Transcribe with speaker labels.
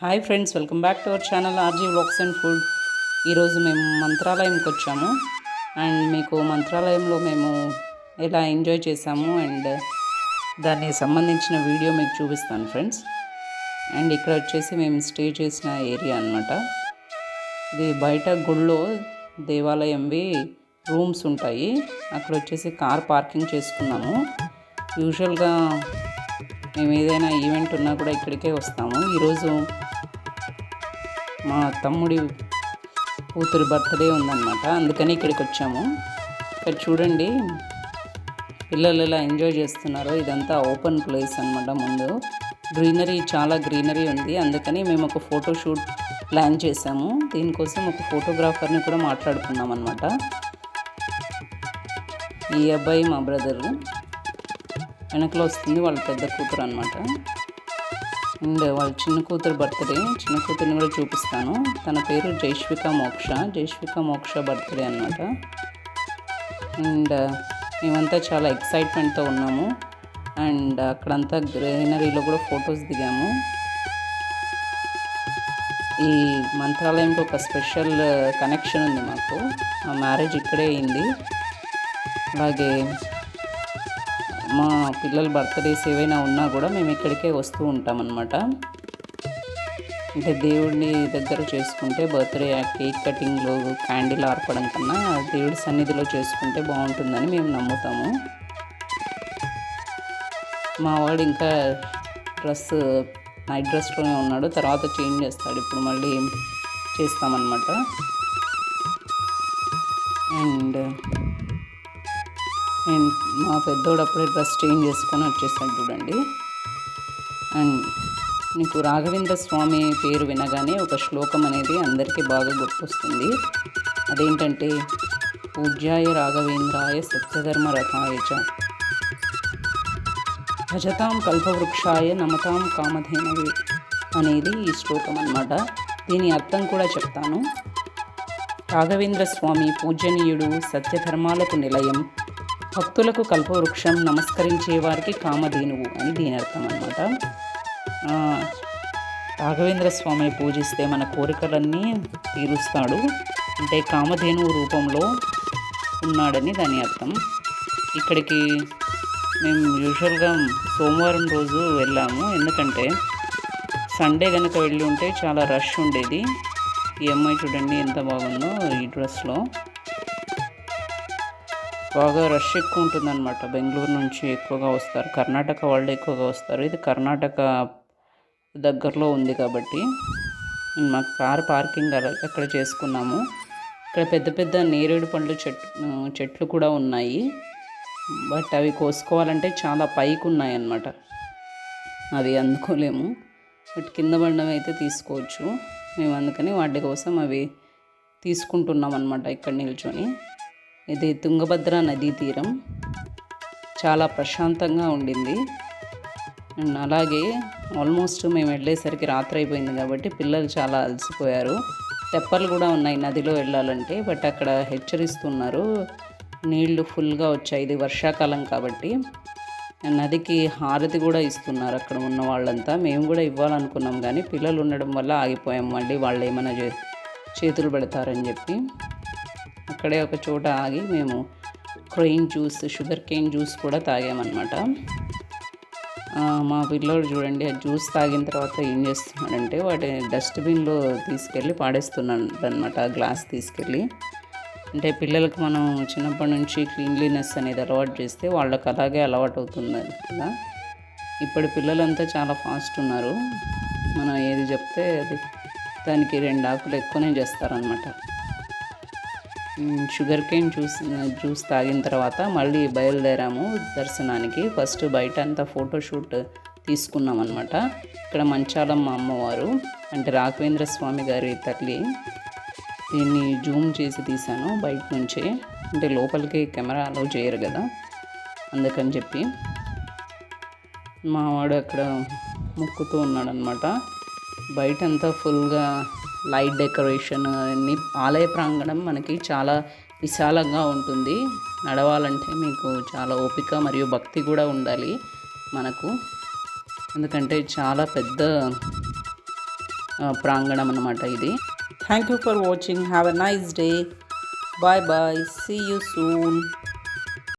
Speaker 1: Hi friends welcome back to our channel RG vlogs and food. ఈరోజు మేము మంత్రాలయంకి వచ్చాము. And మీకు మంత్రాలయంలో మేము ఎలా ఎంజాయ్ చేసాము అండ్ దానికి సంబంధించిన వీడియో మీకు చూపిస్తాను ఫ్రెండ్స్. అండ్ ఇక్కడ వచ్చేసి మేము స్టే చేసిన ఏరియా అన్నమాట. ఇది బయట గుళ్ళో దేవాలయంవి రూమ్స్ ఉంటాయి. అక్కడ వచ్చేసి కార్ పార్కింగ్ చేసుకున్నాము. యూజువల్గా మేము ఏదైనా ఈవెంట్ ఉన్నా కూడా ఇక్కడికే వస్తాము. ఈరోజు మా తమ్ముడి కూతురి బర్త్డే ఉందన్నమాట. అందుకని ఇక్కడికి వచ్చాము. ఇక్కడ చూడండి పిల్లలు ఎలా ఎంజాయ్ చేస్తున్నారో. ఇదంతా ఓపెన్ ప్లేస్ అన్నమాట ముందు. గ్రీనరీ చాలా గ్రీనరీ ఉంది. అందుకని మేము ఒక ఫోటో షూట్ ప్లాన్ చేసాము దీనికోసం ఒక ఫోటోగ్రాఫర్ని కూడా మాట్లాడుకున్నాం అనమాట ఈ అబ్బాయి మా బ్రదర్. వెనకలో వస్తుంది వాళ్ళ పెద్ద కూతురు అనమాట అండ్ వాళ్ళ చిన్న కూతురు బర్త్డే చిన్న కూతురిని కూడా చూపిస్తాను. తన పేరు జైష్విక మోక్ష జైష్విక మోక్ష బర్త్డే అనమాట అండ్ మేమంతా చాలా ఎక్సైట్మెంట్తో ఉన్నాము. అండ్ అక్కడంతా గ్రీనరీలో కూడా ఫొటోస్ దిగాము. ఈ మంత్రాలయంకి ఒక స్పెషల్ కనెక్షన్ ఉంది మాకు. మా మ్యారేజ్ ఇక్కడే అయింది. అలాగే మా పిల్లల బర్త్డేస్ ఏవైనా ఉన్నా కూడా మేము ఇక్కడికే వస్తూ ఉంటాం అన్నమాట అంటే దేవుడిని దగ్గర చేసుకుంటే బర్త్డే కేక్ కటింగ్లో క్యాండిల్ ఆర్పడం కన్నా దేవుడి సన్నిధిలో చేసుకుంటే బాగుంటుందని మేము నమ్ముతాము. మా వాడు ఇంకా డ్రెస్ నైట్ డ్రెస్లోనే ఉన్నాడు తర్వాత చేంజ్ చేస్తాడు. ఇప్పుడు మళ్ళీ చేస్తామన్నమాట. అండ్ అండ్ మా పెద్దోడు అప్పుడే డ్రెస్ చేంజ్ చేసుకొని వచ్చేసాడు చూడండి. అండ్ నీకు రాఘవేంద్ర స్వామి పేరు వినగానే ఒక శ్లోకం అనేది అందరికీ బాగా గుర్తొస్తుంది. అదేంటంటే పూజ్యాయ రాఘవేంద్రాయ సత్యధర్మ రథాయ చ. భజతాం కల్పవృక్షాయ నమతాం కామధేనవి అనేది ఈ శ్లోకం అన్నమాట. దీని అర్థం కూడా చెప్తాను. రాఘవేంద్ర స్వామి పూజనీయుడు సత్యధర్మాలకు నిలయం. భక్తులకు కల్పవృక్షం నమస్కరించే వారికి కామధేనువు అని దీని అర్థం అనమాట రాఘవేంద్ర స్వామిని పూజిస్తే మన కోరికలన్నీ తీరుస్తాడు. అంటే కామధేనువు రూపంలో ఉన్నాడని దాని అర్థం. ఇక్కడికి మేము యూజువల్గా సోమవారం రోజు వెళ్ళాము. ఎందుకంటే సండే కనుక వెళ్ళి ఉంటే చాలా రష్ ఉండేది. ఈ అమ్మాయి చూడండి ఎంత బాగుందో ఈ డ్రెస్లో. బాగా రష్ ఎక్కువ ఉంటుందన్నమాట బెంగళూరు నుంచి ఎక్కువగా వస్తారు. కర్ణాటక వాళ్ళు ఎక్కువగా వస్తారు. ఇది కర్ణాటక దగ్గరలో ఉంది కాబట్టి మా కార్ పార్కింగ్ అక్కడ చేసుకున్నాము. ఇక్కడ పెద్ద పెద్ద నేరేడు పండ్లు చెట్లు చెట్లు కూడా ఉన్నాయి. బట్ అవి కోసుకోవాలంటే చాలా పైకి ఉన్నాయి అన్నమాట అవి అందుకోలేము. బట్ కింద పడడం అయితే తీసుకోవచ్చు. మేము అందుకని వాటి కోసం అవి తీసుకుంటున్నాం అనమాట ఇక్కడ నిల్చొని. ఇది తుంగభద్ర నదీ తీరం. చాలా ప్రశాంతంగా ఉండింది. అండ్ అలాగే ఆల్మోస్ట్ మేము వెళ్ళేసరికి రాత్రి అయిపోయింది కాబట్టి పిల్లలు చాలా అలసిపోయారు. తెప్పలు కూడా ఉన్నాయి నదిలో వెళ్ళాలంటే బట్ అక్కడ హెచ్చరిస్తున్నారు. నీళ్ళు ఫుల్గా వచ్చాయి. ఇది వర్షాకాలం కాబట్టి. నదికి హారతి కూడా ఇస్తున్నారు అక్కడ ఉన్న వాళ్ళంతా. మేము కూడా ఇవ్వాలనుకున్నాం కానీ పిల్లలు ఉండడం వల్ల ఆగిపోయాం. మళ్ళీ వాళ్ళు ఏమైనా చే- చేతులు పెడతారని చెప్పి. అక్కడే ఒక చోట ఆగి మేము crane juice sugarcane juice కూడా తాగామన్నమాట. మా పిల్లోడు చూడండి ఆ జ్యూస్ తాగిన తర్వాత ఏం చేస్తున్నాడంటే వాటి డస్ట్బిన్లో తీసుకెళ్ళి పాడేస్తున్నాడు అనమాట గ్లాస్ తీసుకెళ్ళి. అంటే పిల్లలకు మనం చిన్నప్పటి నుంచి క్లీన్లీనెస్ అనేది అలవాటు చేస్తే వాళ్ళకి అలాగే అలవాటు అవుతుంది కదా. ఇప్పటి పిల్లలంతా చాలా ఫాస్ట్ ఉన్నారు. మనం ఏది చెప్తే అది దానికి రెండు ఆకులు ఎక్కువనే చేస్తారనమాట షుగర్ కేన్ జ్యూస్ జ్యూస్ తాగిన తర్వాత మళ్ళీ బయలుదేరాము దర్శనానికి. ఫస్ట్ బయట అంతా ఫోటోషూట్ తీసుకున్నాం అనమాట ఇక్కడ మంచాలమ్మ అమ్మవారు అంటే రాఘవేంద్ర స్వామి గారి తల్లి దీన్ని జూమ్ చేసి తీశాను బయట నుంచి. అంటే లోపలికి కెమెరా అలో చేయరు కదా అందుకని చెప్పి. మావాడు అక్కడ ముక్కుతూ ఉన్నాడనమాట బయట అంతా ఫుల్గా లైట్ డెకరేషన్ అన్ని ఆలయ ప్రాంగణం మనకి చాలా విశాలంగా ఉంటుంది. నడవాలంటే మీకు చాలా ఓపిక మరియు భక్తి కూడా ఉండాలి మనకు. ఎందుకంటే చాలా పెద్ద ప్రాంగణం అనమాట ఇది. Thank you for watching have a nice day bye bye see you soon